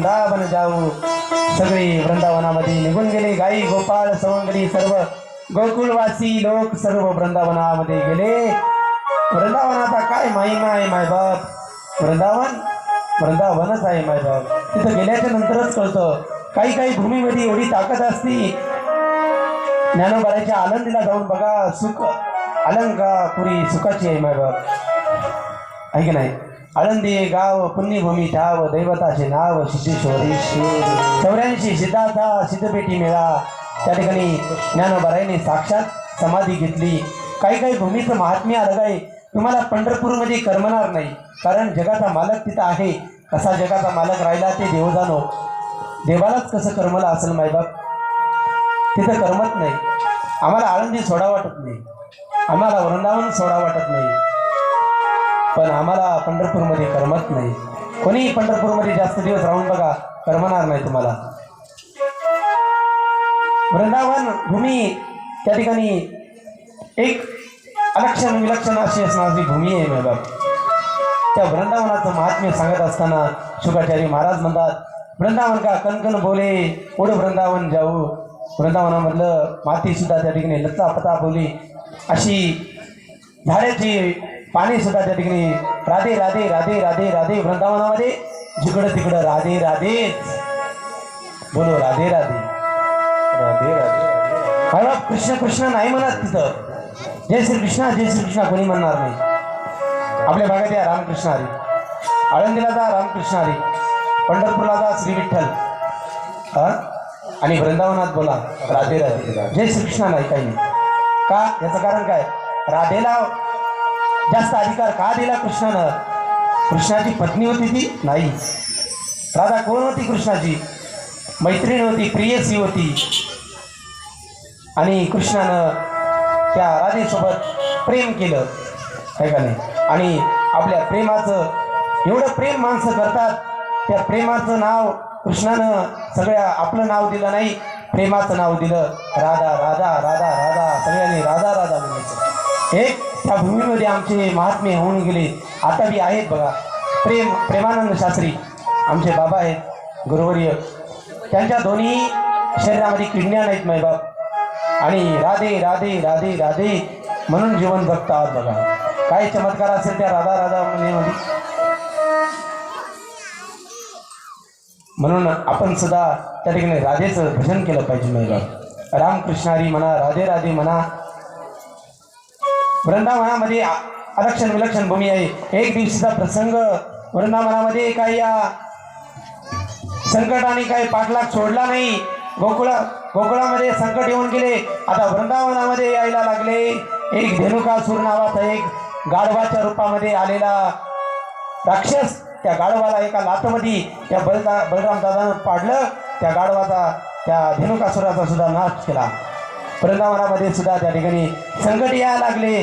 वृंदावन जाऊ. सगळे वृंदावनामध्ये निघून गेले. गाई गोपाळ सवंगडी सर्व गोकुळवासी लोक सर्व वृंदावनामध्ये गेले. वृंदावनाचा काय महिमा आहे मायबाप वृंदावन? वृंदावनच आहे मायबाप तिथं गेल्याच्या नंतरच कळतं. काही काही भूमीमध्ये एवढी ताकद असती. ज्ञानोबाराच्या आनंदीला जाऊन बघा सुख अलंका पुरी सुखाची आहे मायबाप आहे की नाही? आळंदी गाव पुण्यभूमी ठाव दैवताचे नाव सिद्धेश्वरी. चौऱ्याऐंशी सिद्धार्था सिद्धपेटी मेळा. त्या ठिकाणी ज्ञानोबाराईने साक्षात समाधी घेतली. काही काही भूमीचं महात्म्य अलग आहे तुम्हाला पंढरपूरमध्ये करमणार नाही. कारण जगाचा मालक तिथं आहे. कसा जगाचा मालक राहिला ते देव जाणो. देवालाच कसं कर्मला असेल मायबाप? तिथं करमत नाही. आम्हाला आळंदी सोडा वाटत नाही. आम्हाला वृंदावन सोडा वाटत नाही. पण आम्हाला पंढरपूरमध्ये करमत नाही. कोणीही पंढरपूरमध्ये जास्त दिवस राहून बघा करमणार नाही तुम्हाला. वृंदावन भूमी त्या ठिकाणी एक अलक्षण विलक्षण अशी असणारी भूमी आहे मॅडम त्या वृंदावनाचं महात्म्य सांगत असताना शुकाचार्य महाराज म्हणतात वृंदावन का कणकण बोले ओढ वृंदावन जाऊ. वृंदावनामधलं मातीसुद्धा त्या ठिकाणी लत्ता पता बोली. अशी झाडाची पाणी सुद्धा त्या ठिकाणी. राधे राधे राधे राधे राधे वृंदावनामध्ये. जिकडं तिकडं राधे राधे. बोलो राधे राधे. राधे राधे बाबा कृष्ण कृष्ण नाही म्हणत तिथं. जय श्री कृष्णा जय श्री कृष्णा कोणी म्हणणार नाही. आपल्या भागात या रामकृष्ण हरी. आळंदीला जा रामकृष्ण हरी. पंढरपूरला जा श्री विठ्ठल. हा? आणि वृंदावनात बोला राधे राधे. जय श्री कृष्णा नाही काही. नाही का? याचं कारण काय? राधेला जास्त अधिकार का दिला कृष्णानं? कृष्णाची पत्नी होती ती? नाही. राधा कोण होती कृष्णाची? मैत्रीण होती प्रियसी होती. आणि कृष्णानं त्या राधेसोबत प्रेम केलं. काय का नाही? आणि आपल्या प्रेमाचं एवढं प्रेम माणसं करतात. त्या प्रेमाचं नाव कृष्णानं सगळ्या आपलं नाव दिलं नाही. प्रेमाचं नाव दिलं राधा राधा राधा राधा सगळ्यांनी राधा राधा म्हणायचं. एक त्या भूमीमध्ये आमचे महात्मे होऊन गेले. आता बी आहेत बघा. प्रेम प्रेमानंद शास्त्री आमचे बाबा आहेत गुरुवर्य. त्यांच्या दोन्ही शरीरामध्ये किडण्या नाहीत मायबाप आणि राधे राधे राधे राधे म्हणून जीवन जगता आहात बघा. काय चमत्कार असेल त्या राधा राधा म्हणण्यामध्ये म्हणून आपण सुद्धा त्या ठिकाणी राधेचं भजन केलं पाहिजे मायबाप रामकृष्णारी म्हणा राधे राधे म्हणा वृंदावनामध्ये आरक्षण अलक्षण विलक्षण भूमी आहे. एक दिवशीचा प्रसंग वृंदावनामध्ये काही या संकटाने काही पाठलाग सोडला नाही. गोकुळा गोकुळामध्ये संकट येऊन गेले. आता वृंदावनामध्ये यायला लागले. एक धेनुकासूर नावाचा एक गाढवाच्या रूपामध्ये आलेला राक्षस त्या गाढवाला एका लातमध्ये त्या बलदा बलराम दादानं पाडलं. त्या गाढवाचा त्या धेनुकासुराचा सुद्धा नाश केला. वृंदावनामध्ये सुद्धा त्या ठिकाणी संकट यायला लागले.